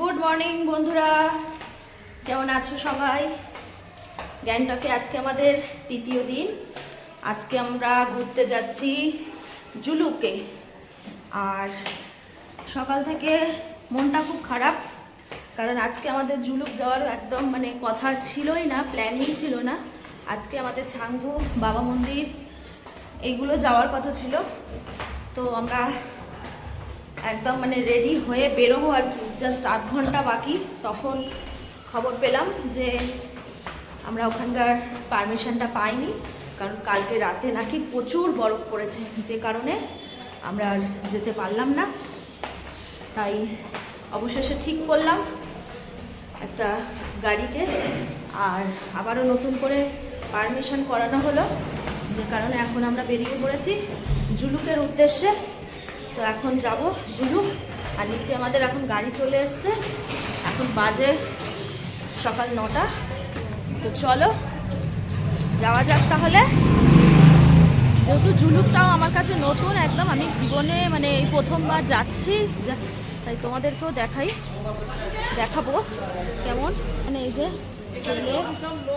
Good morning বন্ধুরা। কেমন আছো সবাই? গ্যাংটকে আজকে আমাদের তৃতীয় দিন। আজকে আমরা ঘুরতে যাচ্ছি জুলুকে। আর সকাল থেকে মনটা খুব খারাপ, কারণ আজকে আমাদের জুলুক যাওয়ার একদম মানে কথা ছিলই না প্ল্যানিং ছিল না। আজকে আমাদের ছাঙ্গু, বাবা মন্দির এইগুলো যাওয়ার কথা ছিল। তো আমরা একদম মানে রেডি হয়ে বেরোবো আর জাস্ট আধ ঘণ্টা বাকি, তখন খবর পেলাম যে আমরা ওখানকার পারমিশনটা পাইনি, কারণ কালকে রাতে নাকি প্রচুর বরফ পড়েছে, যে কারণে আমরা আর যেতে পারলাম না। তাই অবশেষে ঠিক করলাম একটা গাড়িকে, আর আবারও নতুন করে পারমিশন করানো হলো, যে কারণে এখন আমরা বেরিয়ে পড়েছি। জুলুকের উদ্দেশ্যে তো এখন যাব জুলুক আর নিচে আমাদের এখন গাড়ি চলে এসছে। এখন বাজে সকাল নটা। তো চলো, যাওয়া যাক তাহলে। যেহেতু জুলুকটাও আমার কাছে নতুন একদম, আমি জীবনে মানে এই প্রথমবার যাচ্ছি তাই তোমাদেরকেও দেখাই, দেখাবো কেমন। মানে এই যে ছেলে,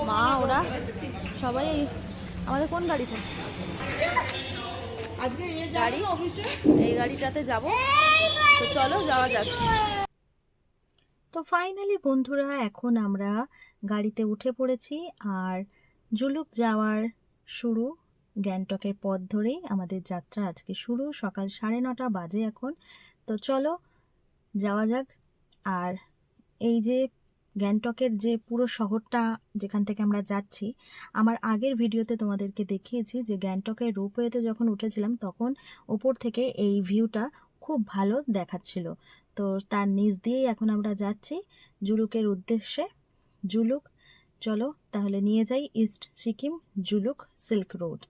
মা, ওরা, সবাই আমাদের কোন গাড়িতে গাড়ি? এই গাড়িটাতে যাব। তো চলো যাওয়া যাক। তো ফাইনালি বন্ধুরা এখন আমরা গাড়িতে উঠে পড়েছি আর জুলুক যাওয়ার শুরু গ্যাংটকের পথ ধরেই আমাদের যাত্রা আজকে শুরু সকাল সাড়ে নটা বাজে এখন। তো চলো যাওয়া যাক। আর এই যে গ্যাংটকের যে পুরো শহরটা যেখান থেকে আমরা যাচ্ছি, আমার আগের ভিডিওতে তোমাদেরকে দেখিয়েছি যে গ্যাংটকের রোপওয়েতে যখন উঠেছিলাম, তখন ওপর থেকে এই ভিউটা খুব ভালো দেখাচ্ছিল। তো তার নিচ দিয়েই এখন আমরা যাচ্ছি জুলুকের উদ্দেশ্যে। জুলুক, চলো তাহলে নিয়ে যাই east Sikkim Zuluk silk road.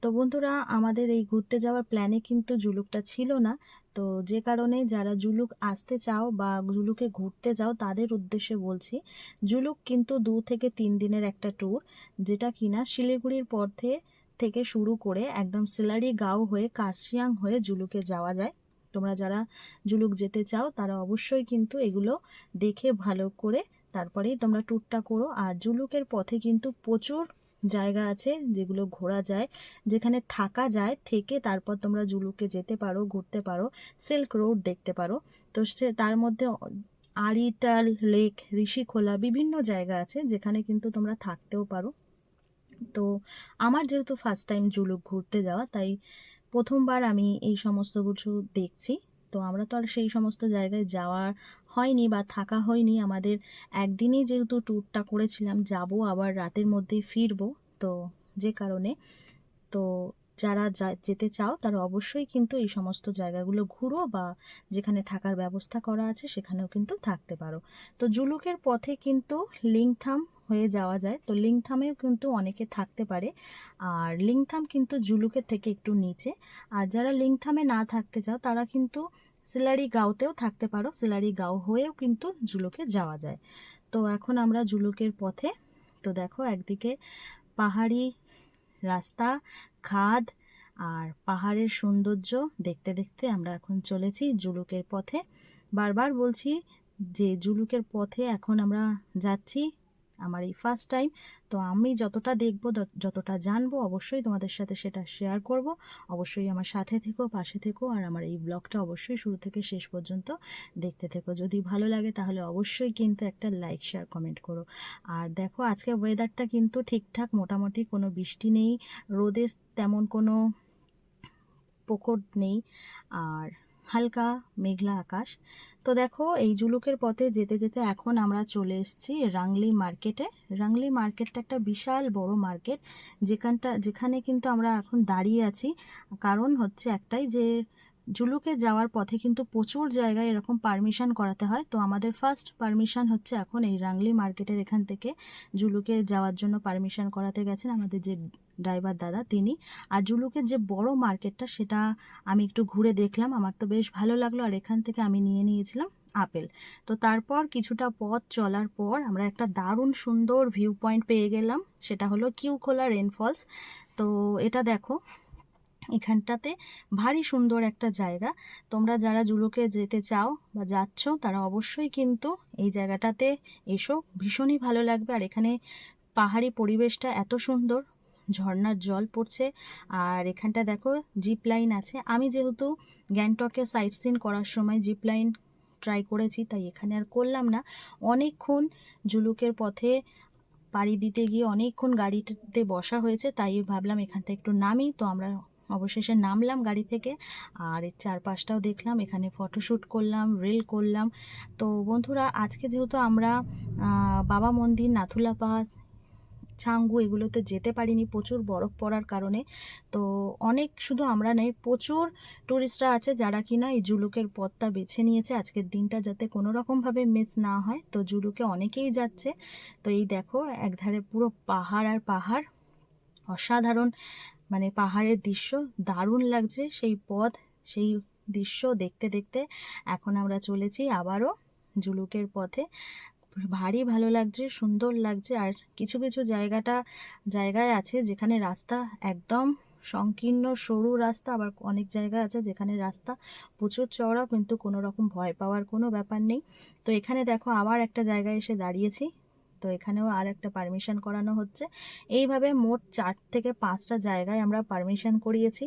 তো বন্ধুরা, আমাদের এই ঘুরতে যাওয়ার প্ল্যানে কিন্তু জুলুকটা ছিল না। তো যে কারণে যারা জুলুক আসতে চাও বা জুলুকে ঘুরতে যাও, তাদের উদ্দেশ্যে বলছি, জুলুক কিন্তু দু থেকে তিন দিনের একটা ট্যুর যেটা কিনা শিলিগুড়ির পথে থেকে শুরু করে একদম সিলারি গাঁও হয়ে কার্শিয়াং হয়ে জুলুকে যাওয়া যায়। তোমরা যারা জুলুক যেতে চাও, তারা অবশ্যই কিন্তু এগুলো দেখে ভালো করে তারপরেই তোমরা ট্যুরটা করো। আর জুলুকের পথে কিন্তু প্রচুর জায়গা আছে যেগুলো ঘোরা যায়, যেখানে থাকা যায়, থেকে তারপর তোমরা জুলুকে যেতে পারো, ঘুরতে পারো, সিল্ক রোড দেখতে পারো। তো সে, তার মধ্যে আরিটাল লেক, ঋষিখোলা বিভিন্ন জায়গা আছে যেখানে কিন্তু তোমরা থাকতেও পারো। তো আমার যেহেতু ফার্স্ট টাইম জুলুক ঘুরতে যাওয়া, তাই প্রথমবার আমি এই সমস্ত কিছু দেখছি। তো আমরা তো আর সেই সমস্ত জায়গায় যাওয়া হয়নি বা থাকা হয়নি। আমাদের একদিনই যেহেতু ট্যুরটা করেছিলাম, যাব আবার রাতের মধ্যেই ফিরবো, তো যে কারণে। তো যারা যেতে চাও তারা অবশ্যই কিন্তু এই সমস্ত জায়গাগুলো ঘুরো বা যেখানে থাকার ব্যবস্থা করা আছে সেখানেও কিন্তু থাকতে পারো। তো জুলুকের পথে কিন্তু লিংথাম হয়ে যাওয়া যায়। তো লিংথামেও কিন্তু অনেকে থাকতে পারে। আর লিংথাম কিন্তু জুলুকের থেকে একটু নিচে। আর যারা লিংথামে না থাকতে চাও, তারা কিন্তু সিলারি গাঁওতেও থাকতে পারো। সিলারি গাঁও হয়েও কিন্তু জুলুকে যাওয়া যায়। তো এখন আমরা জুলুকের পথে। তো দেখো, একদিকে পাহাড়ি রাস্তা, খাদ আর পাহাড়ের সৌন্দর্য দেখতে দেখতে আমরা এখন চলেছি জুলুকের পথে। বারবার বলছি যে জুলুকের পথে এখন আমরা যাচ্ছি আমার এই ফার্স্ট টাইম তো আমি যতটা দেখব যতটা জানব, অবশ্যই তোমাদের সাথে সেটা শেয়ার করব। অবশ্যই আমার সাথে থেকো, পাশে থেকো, আর আমার এই ব্লগটা অবশ্যই শুরু থেকে শেষ পর্যন্ত দেখতে থেকো। যদি ভালো লাগে তাহলে অবশ্যই কিন্তু একটা লাইক শেয়ার কমেন্ট করো। আর দেখো আজকে ওয়েদারটা কিন্তু ঠিকঠাক, মোটামুটি কোনো বৃষ্টি নেই, রোদে তেমন কোনো প্রকট নেই, আর হালকা মেঘলা আকাশ। তো দেখো, এই জুলুকের পথে যেতে যেতে এখন আমরা চলে এসেছি রাংলি মার্কেটে। রাংলি মার্কেটটা একটা বিশাল বড় মার্কেট। যেখানটা, যেখানে কিন্তু আমরা এখন দাঁড়িয়ে আছি। কারণ হচ্ছে একটাই যে জুলুকে যাওয়ার পথে কিন্তু প্রচুর জায়গায় এরকম পারমিশন করাতে হয়। তো আমাদের ফার্স্ট পারমিশন হচ্ছে এখন এই রাংলি মার্কেটের এখান থেকে জুলুকে যাওয়ার জন্য পারমিশন করাতে গেছেন আমাদের যে ড্রাইভার দাদা তিনি। আর জুলুকের যে বড় মার্কেটটা সেটা আমি একটু ঘুরে দেখলাম। আমার তো বেশ ভালো লাগল আর এখান থেকে আমি নিয়ে নিয়েছিলাম আপেল। তো তারপর কিছুটা পথ চলার পর আমরা একটা দারুণ সুন্দর ভিউ পয়েন্ট পেয়ে গেলাম। সেটা হলো কিউখোলা রেনফলস তো এটা দেখো এখানটাতে ভারী সুন্দর একটা জায়গা। তোমরা যারা জুলুকে যেতে চাও বা যাচ্ছ, তারা অবশ্যই কিন্তু এই জায়গাটাতে এসো। ভীষণই ভালো লাগবে। আর এখানে পাহাড়ি পরিবেশটা এত সুন্দর, ঝর্ণার জল পড়ছে। আর এখানটা দেখো, জিপ লাইন আছে। আমি যেহেতু গ্যাংটকে সাইট সিন করার সময় জিপ লাইন ট্রাই করেছি, তাই এখানে আর করলাম না। অনেকক্ষণ জুলুকের পথে পাড়ি দিতে গিয়ে অনেকক্ষণ গাড়িতে বসা হয়েছে, তাই ভাবলাম এখানটা একটু নামি। তো আমরা অবশেষে নামলাম গাড়ি থেকে। আর এর চারপাশটাও দেখলাম, এখানে ফটোশ্যুট করলাম রিল করলাম। তো বন্ধুরা, আজকে যেহেতু আমরা বাবা মন্দির নাথুলা পাস ছাঙ্গু এগুলোতে যেতে পারিনি, প্রচুর বরফ পড়ার কারণে। তো অনেক শুধু আমরা নেই প্রচুর টুরিস্টরা আছে যারা কিনা এই জুলুকের পথটা বেছে নিয়েছে। আজকের দিনটা যাতে কোনো রকমভাবে মিস না হয়। তো জুলুকে অনেকেই যাচ্ছে। তো এই দেখো, একধারে পুরো পাহাড় আর পাহাড়। অসাধারণ। মানে পাহাড়ের দৃশ্য দারুণ লাগছে। সেই পথ, সেই দৃশ্য দেখতে দেখতে এখন আমরা চলেছি আবারও জুলুকের পথে। ভারী ভালো লাগছে, সুন্দর লাগছে আর কিছু কিছু জায়গাটা, জায়গায় আছে যেখানে রাস্তা একদম সংকীর্ণ, সরু রাস্তা, আবার অনেক জায়গা আছে যেখানে রাস্তা প্রচুর চওড়া, কিন্তু কোনো রকম ভয় পাওয়ার কোনো ব্যাপার নেই। তো এখানে দেখো আবার একটা জায়গায় এসে দাঁড়িয়েছি। তো এখানেও আর একটা পারমিশন করানো হচ্ছে। এইভাবে মোট চার থেকে পাঁচটা জায়গায় আমরা পারমিশন করিয়েছি।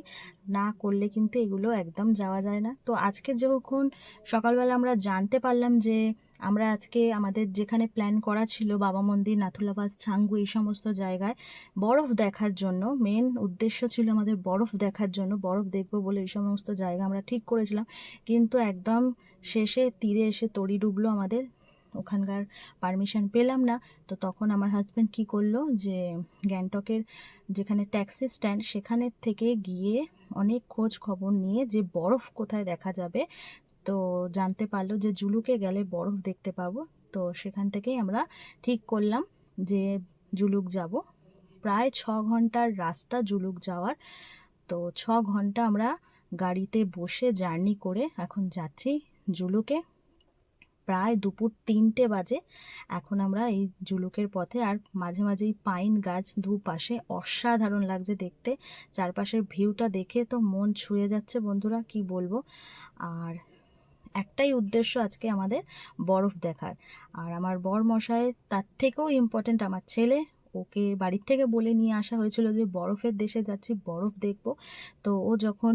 না করলে কিন্তু এগুলো একদম যাওয়া যায় না। তো আজকে যখন সকালবেলা আমরা জানতে পারলাম যে আমরা আজকে আমাদের যেখানে প্ল্যান করা ছিল বাবা মন্দির নাথুলাবাদ ছাঙ্গু এই সমস্ত জায়গায় বরফ দেখার জন্য মেন উদ্দেশ্য ছিল আমাদের বরফ দেখার জন্য, বরফ দেখব বলে এই সমস্ত জায়গা আমরা ঠিক করেছিলাম। কিন্তু একদম শেষে তীরে এসে তড়ি ডুবলো আমাদের। ওখানকার পারমিশন পেলাম না। তো তখন আমার হাজব্যান্ড কি করল যে, গ্যাংটকের যেখানে ট্যাক্সি স্ট্যান্ড সেখানে থেকে গিয়ে অনেক খোঁজ খবর নিয়ে যে বরফ কোথায় দেখা যাবে, তো জানতে পারল যে জুলুকে গেলে বরফ দেখতে পাবো। তো সেখান থেকেই আমরা ঠিক করলাম যে জুলুক যাব। প্রায় ছ ঘণ্টার রাস্তা জুলুক যাওয়ার। তো ছ ঘণ্টা আমরা গাড়িতে বসে জার্নি করে এখন যাচ্ছি জুলুকে। প্রায় দুপুর তিনটে বাজে। এখন আমরা এই জুলুকের পথে আর মাঝে মাঝেই পাইন গাছ দুপাশে অসাধারণ লাগছে দেখতে। চারপাশের ভিউটা দেখে তো মন ছুঁয়ে যাচ্ছে বন্ধুরা, কি বলব? আর একটাই উদ্দেশ্য আজকে আমাদের বরফ দেখার। আর আমার বর মশাই তার থেকেও ইম্পর্টেন্ট আমার ছেলে ওকে বাড়ির থেকে বলে নিয়ে আসা হয়েছিল যে, বরফের দেশে যাচ্ছি, বরফ দেখব। তো ও যখন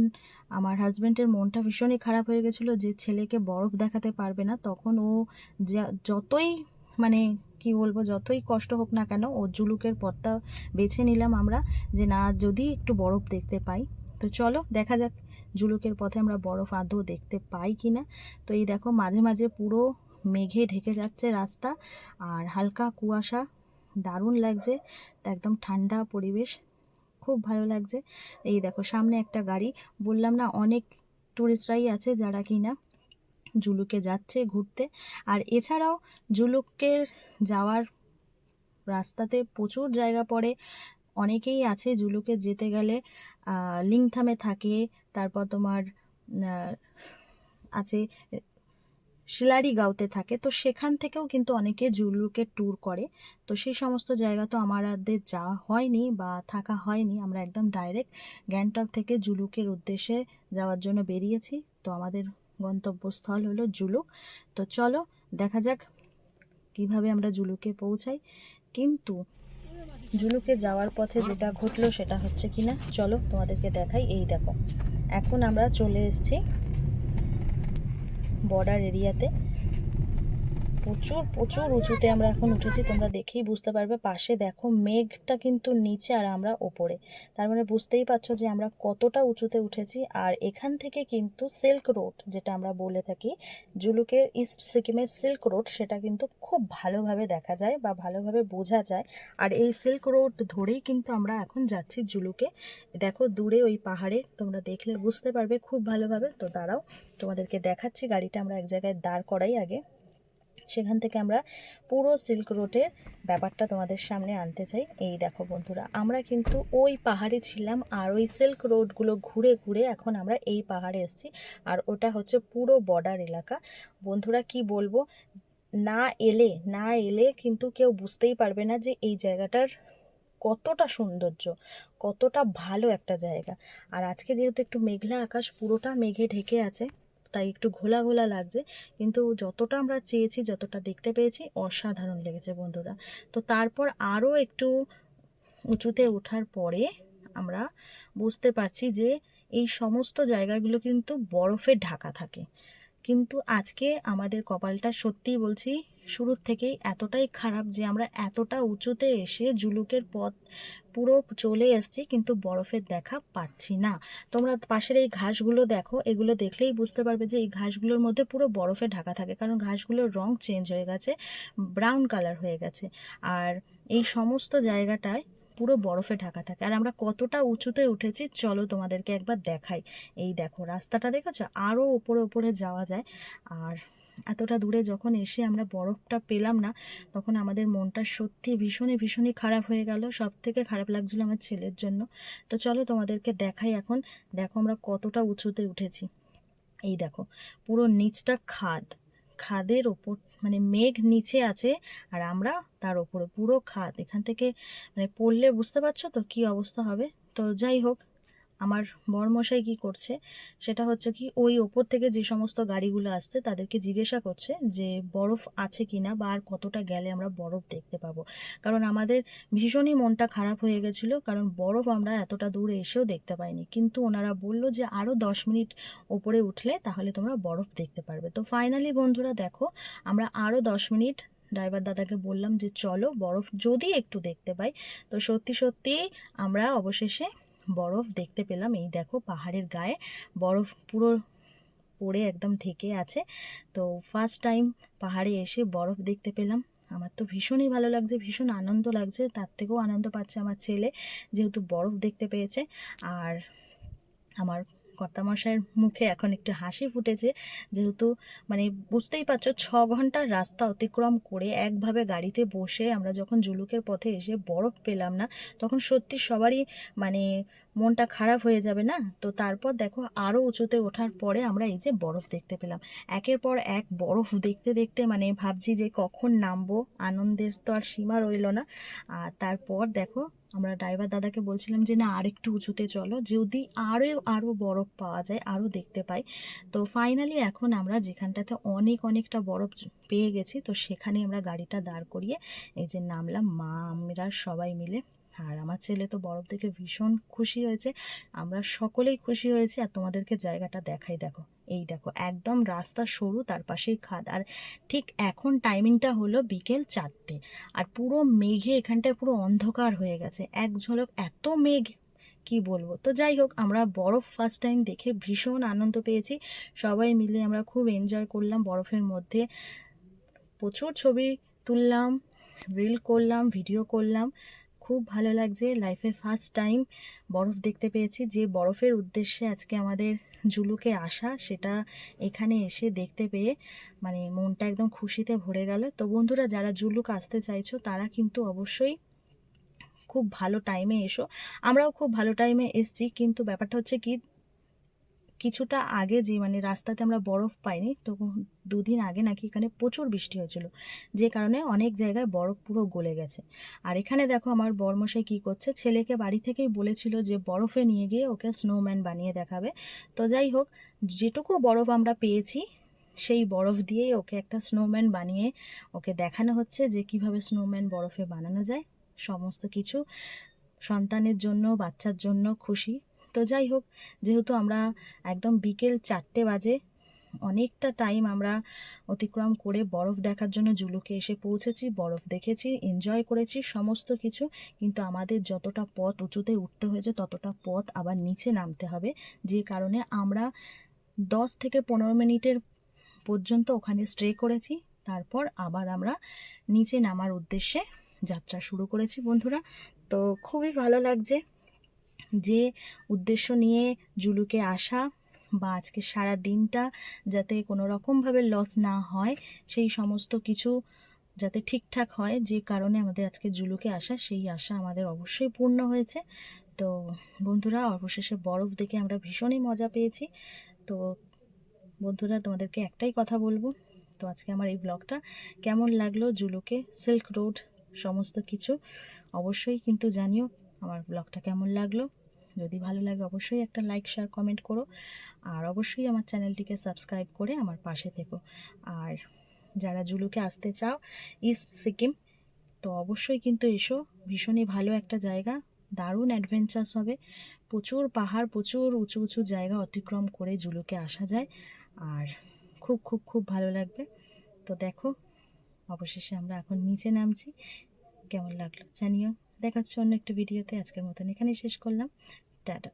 আমার হাজব্যান্ডের মনটা ভীষণই খারাপ হয়ে গেছিল যে, ছেলেকে বরফ দেখাতে পারবে না, তখন ও যতই মানে কি বলব, যতই কষ্ট হোক না কেন, ও জুলুকের পথটা বেছে নিলাম আমরা যে, না, যদি একটু বরফ দেখতে পাই। তো চলো, দেখা যাক জুলুকের পথে আমরা বরফ আদৌ দেখতে পাই কি না। তো এই দেখো, মাঝে মাঝে পুরো মেঘে ঢেকে যাচ্ছে রাস্তা, আর হালকা কুয়াশা দারুণ লাগছে। একদম ঠান্ডা পরিবেশ। খুব ভালো লাগছে। এই দেখো, সামনে একটা গাড়ি। বললাম না, অনেক টুরিস্টরাই আছে যারা কিনা জুলুকে যাচ্ছে ঘুরতে। আর এছাড়াও জুলুকের যাওয়ার রাস্তাতে প্রচুর জায়গা পড়ে। অনেকেই আছে জুলুকে যেতে গেলে লিংথামে থাকে। তারপর তোমার আছে শিলারিগাঁওতে থাকে। তো সেখান থেকেও কিন্তু অনেকে জুলুকে ট্যুর করে। তো সেই সমস্ত জায়গা তো আমাদের যাওয়া হয়নি বা থাকা হয়নি। আমরা একদম ডাইরেক্ট গ্যাংটক থেকে জুলুকের উদ্দেশ্যে যাওয়ার জন্য বেরিয়েছি। তো আমাদের গন্তব্যস্থল হলো জুলুক। তো চলো দেখা যাক কীভাবে আমরা জুলুকে পৌঁছাই। কিন্তু জুলুকে যাওয়ার পথে যেটা ঘটলো সেটা হচ্ছে কিনা? চলো তোমাদেরকে দেখাই। এই দেখো, এখন আমরা চলে এসেছি বর্ডার এরিয়াতে প্রচুর প্রচুর উঁচুতে আমরা এখন উঠেছি, তোমরা দেখেই বুঝতে পারবে। পাশে দেখো মেঘটা কিন্তু নিচে আর আমরা ওপরে। তার মানে বুঝতেই পারছ যে আমরা কতটা উঁচুতে উঠেছি। আর এখান থেকে কিন্তু সিল্ক রোড, যেটা আমরা বলে থাকি, জুলুকে ইস্ট সিকিমের সিল্ক রোড, সেটা কিন্তু খুব ভালোভাবে দেখা যায় বা ভালোভাবে বোঝা যায়। আর এই সিল্ক রোড ধরেই কিন্তু আমরা এখন যাচ্ছি জুলুকে। দেখো দূরে ওই পাহাড়ে, তোমরা দেখলে বুঝতে পারবে খুব ভালোভাবে। তো দাঁড়াও, তোমাদেরকে দেখাচ্ছি, গাড়িটা আমরা এক জায়গায় দাঁড় করাই আগে। সেখান থেকে আমরা পুরো সিল্ক রোডের ব্যাপারটা তোমাদের সামনে আনতে চাই। এই দেখো বন্ধুরা, আমরা কিন্তু ওই পাহাড়ে ছিলাম আর ওই সিল্ক রোডগুলো ঘুরে ঘুরে এখন আমরা এই পাহাড়ে এসেছি। আর ওটা হচ্ছে পুরো বর্ডার এলাকা। বন্ধুরা, কি বলব? না এলে না এলে কিন্তু কেউ বুঝতেই পারবে না যে এই জায়গাটার কতটা সৌন্দর্য, কতটা ভালো একটা জায়গা। আর আজকে যেহেতু একটু মেঘলা আকাশ, পুরোটা মেঘে ঢেকে আছে। তাই একটু ঘোলা ঘোলা লাগছে। কিন্তু যতটা আমরা চেয়েছি, যতটা দেখতে পেয়েছি, অসাধারণ লেগেছে বন্ধুরা। তো তারপর আরও একটু উঁচুতে ওঠার পরে আমরা বুঝতে পারছি যে এই সমস্ত জায়গাগুলো কিন্তু বরফে ঢাকা থাকে। কিন্তু আজকে আমাদের কপালটা সত্যিই বলছি শুরুর থেকেই এতটাই খারাপ যে আমরা এতটা উঁচুতে এসে জুলুকের পথ পুরো চলে এসছি, কিন্তু বরফের দেখা পাচ্ছি না। তোমরা পাশের এই ঘাসগুলো দেখো, এগুলো দেখলেই বুঝতে পারবে যে এই ঘাসগুলোর মধ্যে পুরো বরফে ঢাকা থাকে, কারণ ঘাসগুলোর রং চেঞ্জ হয়ে গেছে ব্রাউন কালার হয়ে গেছে। আর এই সমস্ত জায়গাটায় পুরো বরফে ঢাকা থাকে। আর আমরা কতটা উঁচুতে উঠেছি, চলো তোমাদেরকে একবার দেখাই। এই দেখো, রাস্তাটা দেখেছ? আরও ওপরে ওপরে যাওয়া যায়। আর এতটা দূরে যখন এসে আমরা বরফটা পেলাম না, তখন আমাদের মনটা সত্যি ভীষণই ভীষণই খারাপ হয়ে গেল সব থেকে খারাপ লাগছিল আমার ছেলের জন্য। তো চলো তোমাদেরকে দেখাই এখন, দেখো আমরা কতটা উঁচুতে উঠেছি। এই দেখো, পুরো নিচটা খাদ, খাদের ওপর মানে মেঘ নিচে আছে আর আমরা তার ওপরে, পুরো খাদ। এখান থেকে মানে পড়লে বুঝতে পারছ তো কি অবস্থা হবে? তো যাই হোক আমার বরমশাই কি করছে, সেটা হচ্ছে কি ওই ওপর থেকে যে সমস্ত গাড়িগুলো আসছে তাদেরকে জিজ্ঞাসা করছে যে বরফ আছে কি না বা আর কতটা গেলে আমরা বরফ দেখতে পাবো। কারণ আমাদের ভীষণই মনটা খারাপ হয়ে গেছিল, কারণ বরফ আমরা এতটা দূরে এসেও দেখতে পাইনি। কিন্তু ওনারা বলল যে আরও দশ মিনিট ওপরে উঠলে তাহলে তোমরা বরফ দেখতে পারবে। তো ফাইনালি বন্ধুরা দেখো, আমরা আরও দশ মিনিট, ড্রাইভার দাদাকে বললাম যে চলো বরফ যদি একটু দেখতে পাই। তো সত্যি সত্যি আমরা অবশেষে বরফ দেখতে পেলাম। এই দেখো, পাহাড়ের গায়ে বরফ পুরো পড়ে একদম ঠেকে আছে। তো ফার্স্ট টাইম পাহাড়ে এসে বরফ দেখতে পেলাম। আমার তো ভীষণই ভালো লাগছে, ভীষণ আনন্দ লাগছে। তার থেকেও আনন্দ পাচ্ছে আমার ছেলে, যেহেতু বরফ দেখতে পেয়েছে। আর আমার কর্তামশাইয়ের মুখে এখন একটু হাসি ফুটেছে। যেহেতু মানে বুঝতেই পারছ, ছ ঘণ্টার রাস্তা অতিক্রম করে একভাবে গাড়িতে বসে আমরা যখন জুলুকের পথে এসে বরফ পেলাম না, তখন সত্যি সবারই মানে মনটা খারাপ হয়ে যাবে না? তো তারপর দেখো আরও উঁচুতে ওঠার পরে আমরা এই যে বরফ দেখতে পেলাম। একের পর এক বরফ দেখতে দেখতে মানে ভাবছি যে কখন নামবো? আনন্দের তো আর সীমা রইল না। আর তারপর দেখো আমরা ড্রাইভার দাদাকে বলছিলাম যে, না, আরেকটু উঁচুতে চলো, যদি আরও আরও বরফ পাওয়া যায় আরও দেখতে পাই। তো ফাইনালি এখন আমরা যেখানটাতে অনেক, অনেকটা বরফ পেয়ে গেছি, তো সেখানে আমরা গাড়িটা দাঁড় করিয়ে এই যে নামলাম, মা, আমরা সবাই মিলে। আর আমার ছেলে তো বরফ দেখে ভীষণ খুশি হয়েছে। আমরা সকলেই খুশি হয়েছি। আর তোমাদেরকে জায়গাটা দেখাই, দেখো। এই দেখো, একদম রাস্তা সরু, তার পাশেই খাদ। আর ঠিক এখন টাইমিংটা হলো বিকেল চারটে। আর পুরো মেঘে এখানটায় পুরো অন্ধকার হয়ে গেছে। এক ঝলক এত মেঘ, কি বলব? তো যাই হোক, আমরা বরফ ফার্স্ট টাইম দেখে ভীষণ আনন্দ পেয়েছি। সবাই মিলে আমরা খুব এনজয় করলাম বরফের মধ্যে। প্রচুর ছবি তুললাম রিল করলাম ভিডিও করলাম। খুব ভালো লাগছে। লাইফে ফার্স্ট টাইম বরফ দেখতে পেয়েছি। যে বরফের উদ্দেশ্যে আজকে আমাদের জুলুকে আসা, সেটা এখানে এসে দেখতে পেয়ে মানে মনটা একদম খুশিতে ভরে গেল। তো বন্ধুরা, যারা জুলুক আসতে চাইছো, তারা কিন্তু অবশ্যই খুব ভালো টাইমে এসো। আমরাও খুব ভালো টাইমে এসছি, কিন্তু ব্যাপারটা হচ্ছে কি কিছুটা আগে যে মানে রাস্তাতে আমরা বরফ পাইনি, তো দুদিন আগে নাকি এখানে প্রচুর বৃষ্টি হয়েছিল, যে কারণে অনেক জায়গায় বরফ পুরো গলে গেছে। আর এখানে দেখো আমার বর্মশাই কী করছে, ছেলেকে বাড়ি থেকেই বলেছিল যে বরফে নিয়ে গিয়ে ওকে স্নোম্যান বানিয়ে দেখাবে। তো যাই হোক, যেটুকু বরফ আমরা পেয়েছি, সেই বরফ দিয়েই ওকে একটা স্নোম্যান বানিয়ে ওকে দেখানো হচ্ছে যে কীভাবে স্নোম্যান বরফে বানানো যায়। সমস্ত কিছু সন্তানের জন্য, বাচ্চার জন্য খুশি। তো যাই হোক, যেহেতু আমরা একদম বিকেল চারটে বাজে, অনেকটা টাইম আমরা অতিক্রম করে বরফ দেখার জন্য জুলুকে এসে পৌঁছেছি, বরফ দেখেছি এনজয় করেছি, সমস্ত কিছু। কিন্তু আমাদের যতটা পথ উঁচুতে উঠতে হয়েছে, ততটা পথ আবার নিচে নামতে হবে। যে কারণে আমরা দশ থেকে পনেরো মিনিটের পর্যন্ত ওখানে স্টে করেছি। তারপর আবার আমরা নিচে নামার উদ্দেশ্যে যাত্রা শুরু করেছি, বন্ধুরা। তো খুবই ভালো লাগছে। যে উদ্দেশ্য নিয়ে জুলুকে আসা বা আজকে সারা দিনটা যাতে কোনো রকমভাবে লস না হয়, সেই সমস্ত কিছু যাতে ঠিকঠাক হয়, যে কারণে আমাদের আজকে জুলুকে আসা, সেই আশা আমাদের অবশ্যই পূর্ণ হয়েছে। তো বন্ধুরা, অবশেষে বরফ দেখে আমরা ভীষণই মজা পেয়েছি। তো বন্ধুরা, তোমাদেরকে একটাই কথা বলব। তো আজকে আমার এই ব্লগটা কেমন লাগল জুলুকে সিল্ক রোড সমস্ত কিছু, অবশ্যই কিন্তু জানিও। আমার ব্লগটা কেমন লাগল? যদি ভালো লাগে অবশ্যই একটা লাইক শেয়ার কমেন্ট করো। আর অবশ্যই আমার চ্যানেলটিকে সাবস্ক্রাইব করে আমার পাশে থেকো। আর যারা জুলুকে আসতে চাও ইস্ট সিকিম তো অবশ্যই কিন্তু এসো। ভীষণই ভালো একটা জায়গা। দারুণ অ্যাডভেঞ্চার্স হবে। প্রচুর পাহাড়, প্রচুর উঁচু উঁচু জায়গা অতিক্রম করে জুলুকে আসা যায়। আর খুব খুব খুব ভালো লাগবে। তো দেখো, অবশেষে আমরা এখন নিচে নামছি। কেমন লাগল জানিও। দেখাচ্ছি অন্য একটা ভিডিওতে। আজকের মতন এখানেই শেষ করলাম। টাটা।